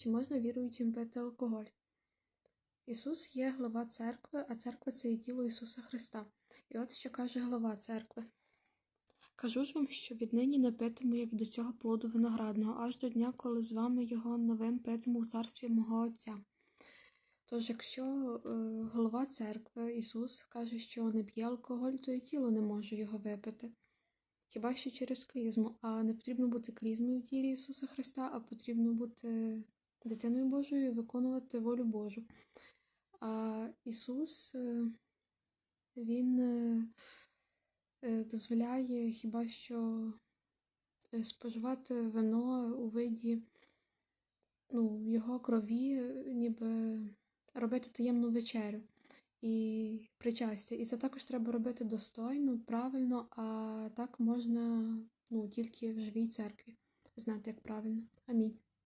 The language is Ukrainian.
Чи можна віруючим пити алкоголь? Ісус є глава церкви, а церква це є тіло Ісуса Христа. І от що каже глава церкви. Кажу ж вам, що віднині не питиму я від цього плоду виноградного, аж до дня, коли з вами його новим питиму в царстві мого Отця. Тож, якщо е, голова церкви Ісус каже, що не п'є алкоголь, то і тіло не може його випити. Хіба що через клізму, а не потрібно бути клізмою в тілі Ісуса Христа, а потрібно бути дитиною Божою і виконувати волю Божу. А Ісус е, Він е, е, дозволяє хіба що споживати вино у виді ну, його крові, ніби робити таємну вечерю і причастя. І це також треба робити достойно, правильно, а так можна ну, тільки в живій церкві знати, як правильно. Амінь.